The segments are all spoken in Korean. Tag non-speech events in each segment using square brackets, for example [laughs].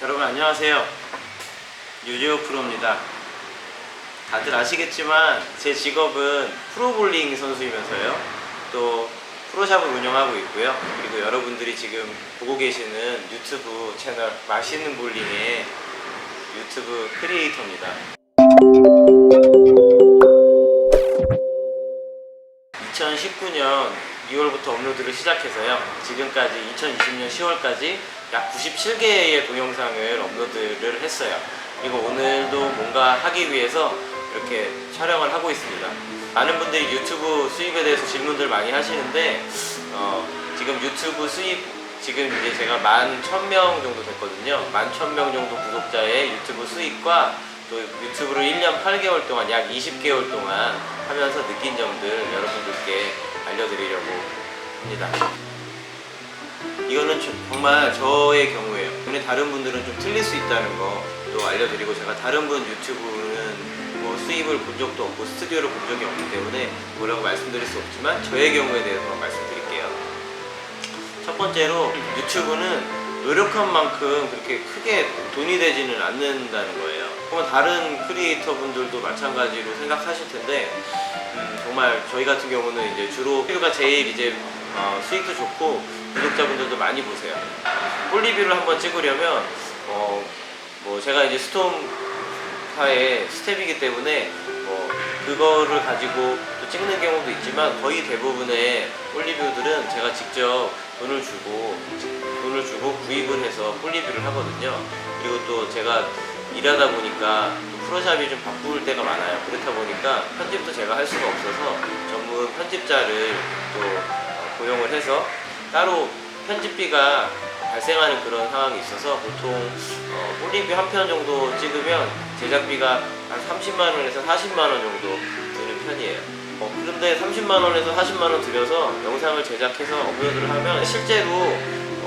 여러분 안녕하세요. 유지호 프로입니다. 다들 아시겠지만 제 직업은 프로볼링 선수이면서요. 또 프로샵을 운영하고 있고요. 그리고 여러분들이 지금 보고 계시는 유튜브 채널 맛있는 볼링의 유튜브 크리에이터입니다. 2019년 2월부터 업로드를 시작해서요. 지금까지 2020년 10월까지 약 97개의 동영상을 업로드를 했어요. 그리고 오늘도 뭔가 하기 위해서 이렇게 촬영을 하고 있습니다. 많은 분들이 유튜브 수입에 대해서 질문들 많이 하시는데 어, 지금 유튜브 수입 지금 이제 제가 만 1000명 정도 됐거든요. 만 1000명 정도 구독자의 유튜브 수입과 또 유튜브를 1년 8개월 동안 약 20개월 동안 하면서 느낀 점들 여러분들께 알려드리려고 합니다. 이거는 저- 정말 저의 경우예요. 근데 다른 분들은 좀 틀릴 수 있다는 거 또 알려드리고 제가 다른 분 유튜브는 뭐 수입을 본 적도 없고 스튜디오를 본 적이 없기 때문에 뭐라고 말씀드릴 수 없지만 저의 경우에 대해서 말씀드릴게요. 첫 번째로 유튜브는 노력한 만큼 그렇게 크게 돈이 되지는 않는다는 거예요. 그러면 다른 크리에이터 분들도 마찬가지로 생각하실 텐데 음, 정말 저희 같은 경우는 이제 주로 리뷰가 제일 이제 어, 수익도 좋고 구독자분들도 많이 보세요. 볼 리뷰를 한번 찍으려면 어, 뭐 제가 이제 스톰사의 스텝이기 때문에 뭐 그거를 가지고 또 찍는 경우도 있지만 거의 대부분의 볼 리뷰들은 제가 직접 돈을 주고 돈을 주고 구입을 해서 볼 리뷰를 하거든요. 그리고 또 제가 일하다 보니까 또 프로샵이 좀 바쁠 때가 많아요. 그렇다 보니까 편집도 제가 할 수가 없어서 전문 편집자를 또 어, 고용을 해서 따로 편집비가 발생하는 그런 상황이 있어서 보통 어, 폴리뷰 한 편 정도 찍으면 제작비가 한 30만 원에서 40만 원 정도 드는 편이에요. 어, 그런데 30만 원에서 40만 원 들여서 영상을 제작해서 업로드를 하면 실제로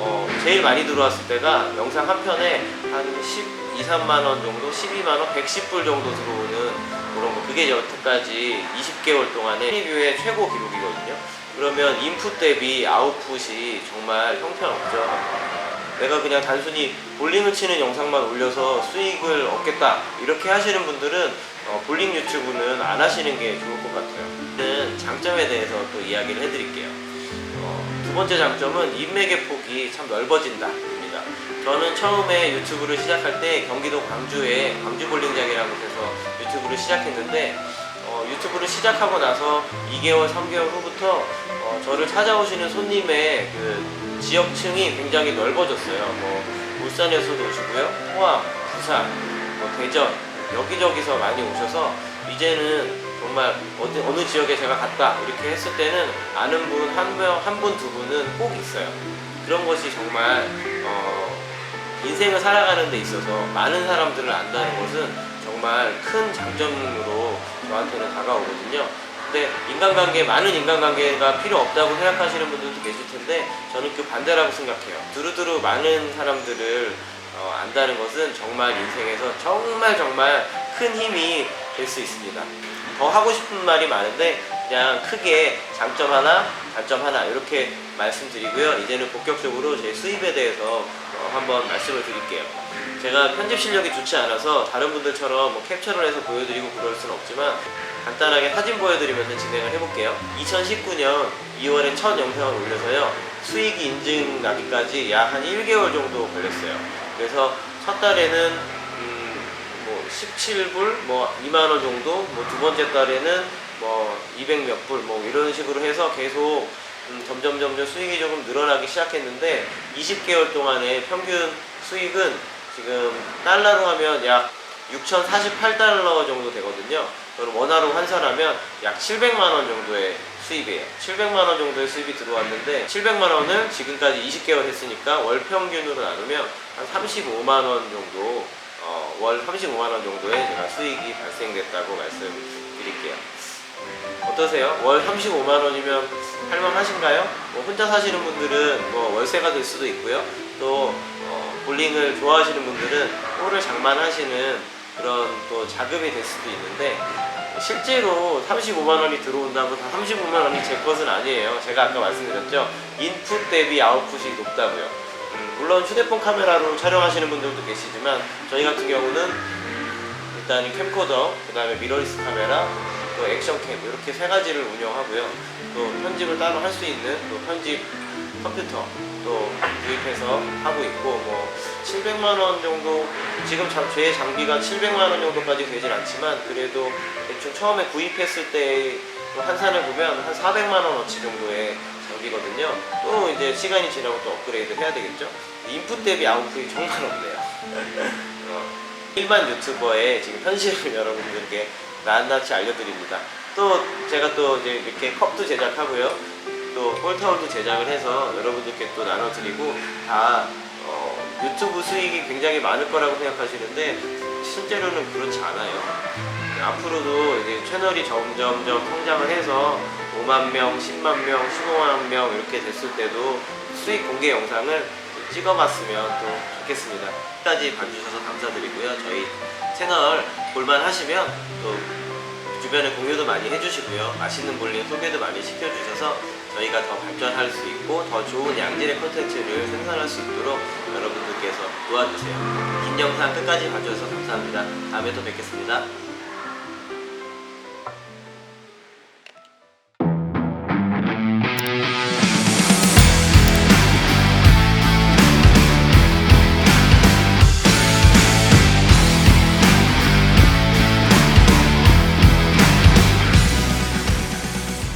어, 제일 많이 들어왔을 때가 영상 한 편에 한 12, 3만 원 정도, 12만 원, 110불 정도 들어오는 그런 거. 그게 여태까지 20개월 동안의 리뷰의 최고 기록이거든요. 그러면 인풋 대비 아웃풋이 정말 형편없죠. 내가 그냥 단순히 볼링을 치는 영상만 올려서 수익을 얻겠다 이렇게 하시는 분들은 어, 볼링 유튜브는 안 하시는 게 좋을 것 같아요. 는 장점에 대해서 또 이야기를 해드릴게요. 어, 두 번째 장점은 인맥의 폭이 참 넓어진다입니다. 저는 처음에 유튜브를 시작할 때 경기도 광주에 광주 볼링장이라는 곳에서 유튜브를 시작했는데 어, 유튜브를 시작하고 나서 2개월, 3개월 후부터 어, 저를 찾아오시는 손님의 그 지역층이 굉장히 넓어졌어요. 뭐 울산에서도 오시고요, 포항, 부산, 뭐 대전 여기저기서 많이 오셔서 이제는 정말 어디, 어느 지역에 제가 갔다 이렇게 했을 때는 아는 분한 명, 한 분, 두 분은 꼭 있어요. 그런 것이 정말 어, 인생을 살아가는 데 있어서 많은 사람들을 안다는 것은 정말 큰 장점으로 저한테는 다가오거든요. 근데 인간관계, 많은 인간관계가 필요 없다고 생각하시는 분들도 계실 텐데 저는 그 반대라고 생각해요. 두루두루 많은 사람들을 어, 안다는 것은 정말 인생에서 정말 정말 큰 힘이 될 수 있습니다. 더 하고 싶은 말이 많은데 그냥 크게 장점 하나, 단점 하나 이렇게 말씀드리고요. 이제는 본격적으로 제 수입에 대해서 어, 한번 말씀을 드릴게요. 제가 편집 실력이 좋지 않아서 다른 분들처럼 뭐 캡처를 해서 보여드리고 그럴 수는 없지만 간단하게 사진 보여드리면서 진행을 해볼게요. 2019년 2월에 첫 영상을 올려서요. 수익이 인증 나기까지 약 한 1개월 정도 걸렸어요. 그래서 첫 달에는 17불, 뭐 2만 원 정도, 뭐 두 번째 달에는 뭐 200 몇 불, 뭐 이런 식으로 해서 계속 음, 점점 점점 수익이 조금 늘어나기 시작했는데 20개월 동안의 평균 수익은 지금 달러로 하면 약 6,048달러 정도 되거든요. 그럼 원화로 환산하면 약 700만 원 정도의 수입이에요. 700만 원 정도의 수입이 들어왔는데 700만 원을 지금까지 20개월 했으니까 월 평균으로 나누면 한 35만 원 정도 어, 월 35만 원 정도의 제가 수익이 발생됐다고 말씀드릴게요. 어떠세요? 월 35만 원이면 할만하신가요? 뭐 혼자 사시는 분들은 뭐 월세가 될 수도 있고요. 또 어, 볼링을 좋아하시는 분들은 볼을 장만하시는 그런 또 자금이 될 수도 있는데 실제로 35만 원이 들어온다고 다 35만 원이 제 것은 아니에요. 제가 아까 말씀드렸죠. 인풋 대비 아웃풋이 높다고요. 음, 물론 휴대폰 카메라로 촬영하시는 분들도 계시지만 저희 같은 경우는 일단 캠코더, 그 다음에 미러리스 카메라, 또 액션캠 이렇게 세 가지를 운영하고요. 또 편집을 따로 할 수 있는 또 편집 컴퓨터 또 구입해서 하고 있고 뭐 700만 원 정도 지금 자- 제 장비가 700만 원 정도까지 되진 않지만 그래도 대충 처음에 구입했을 때 환산을 보면 한 400만 원어치 정도의 장비거든요. 또 이제 시간이 지나고 또 업그레이드 해야 되겠죠. 인풋 대비 아웃풋이 정말 없네요. [laughs] 어, 일반 유튜버의 지금 현실을 [laughs] 여러분들께 낱낱이 알려드립니다. 또 제가 또 이제 이렇게 컵도 제작하고요. 또 볼타올도 제작을 해서 여러분들께 또 나눠드리고 다 어, 유튜브 수익이 굉장히 많을 거라고 생각하시는데 실제로는 그렇지 않아요. 앞으로도 이제 채널이 점점점 성장을 해서 5만 명, 10만 명, 15만 명 이렇게 됐을 때도 수익 공개 영상을 찍어봤으면 또 좋겠습니다. 끝까지 봐주셔서 감사드리고요. 저희 채널 볼만 하시면 또 주변에 공유도 많이 해주시고요. 맛있는 볼링 소개도 많이 시켜주셔서 저희가 더 발전할 수 있고 더 좋은 양질의 콘텐츠를 생산할 수 있도록 여러분들께서 도와주세요. 긴 영상 끝까지 봐주셔서 감사합니다. 다음에 또 뵙겠습니다.